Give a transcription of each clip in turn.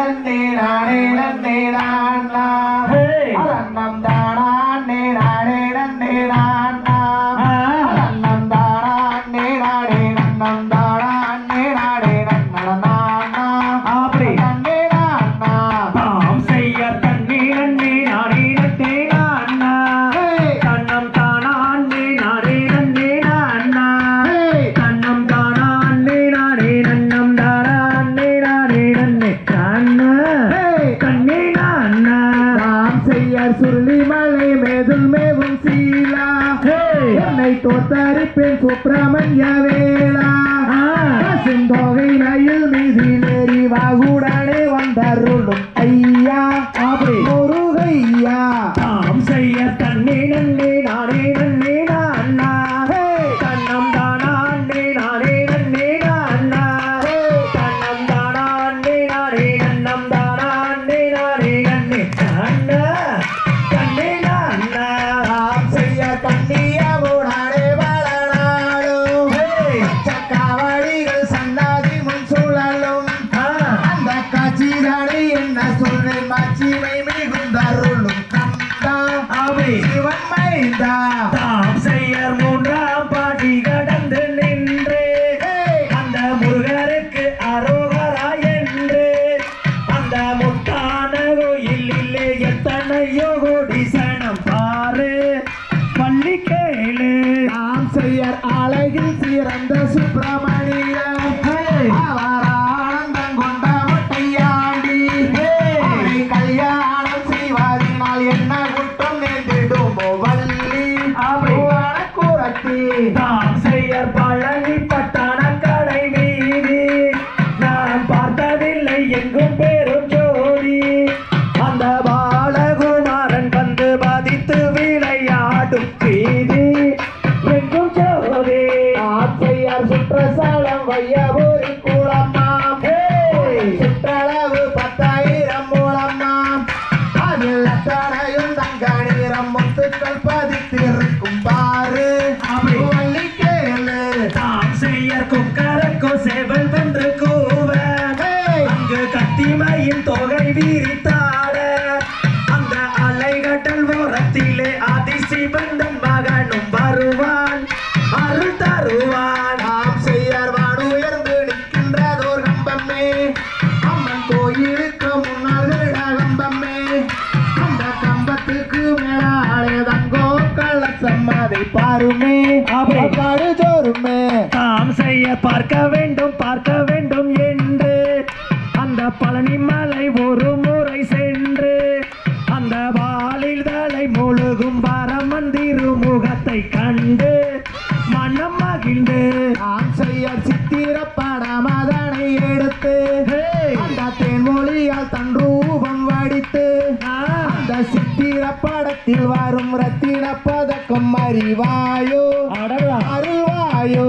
நன்னே நானே நன்னே நான்னா அன்னம் தானே நானே நன்னே நான்னா தோத்தரிப்பின் சுப்பிரமணிய வேளா செந்தோகை அத்தனையும் தங்க நிறம் முத்துக்கள் பதித்திருக்கும் பாரு. வள்ளி கேளு. தாம் செய்யற்கும் கரக்கும் செவன் தன்று கூவ. அங்கு கத்திமையின் தொகை விரித்தாட. அந்த அலைகடல் ஓரத்திலே அதிசி பந்தம் மகனும் வருவான். அருள் தருவான். பாருமே அவை பாடு தோறுமே தாம் செய்ய பார்க்க வேண்டும் பார்க்க வேண்டும் என்று. அந்த பழனி மலை ஒரு முறை சென்று அந்த வாலில் தலை முழுகும் பரமந்திரு முகத்தை கண்டு மனம் மகிழ்ந்து. நாம் செய்ய சித்திர படம் அதனை எடு அருள படத்தில் வரும் ரத்தின பதக்கம் அறிவாயோ? அருள்வாயோ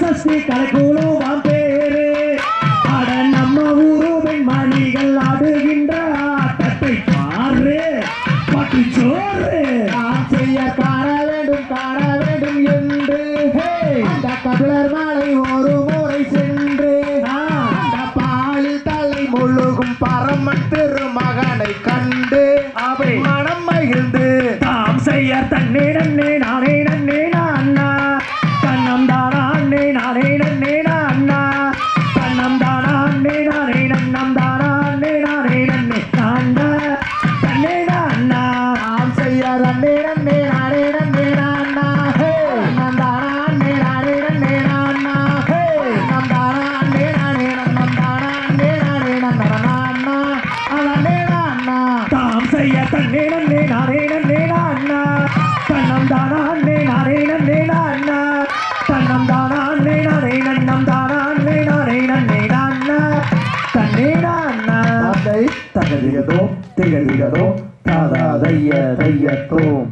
சசி கலக்கூலம் பேரு அட நம்ம ஊருவின் மணிகள் ஆடுகின்ற ஆட்டத்தை பாரு பட்டு சோறு. உழுகும் பரமன் திருமகனை கண்டு அவை மனம் மகிழ்ந்து தாம் செய்ய தன்னே நன்னே நானே நன்னே நான்னா தன்னம் தானா அண்ணே நானே நன்னே நான்னா தன்னம் தானா அண்ணே நானே நன்னம் தானா அண்ணே நானே நன்னே நான்னா தன்னே நான்னா தகதிகதோ திகதிகதோ தாதா தைய தையத்தோம்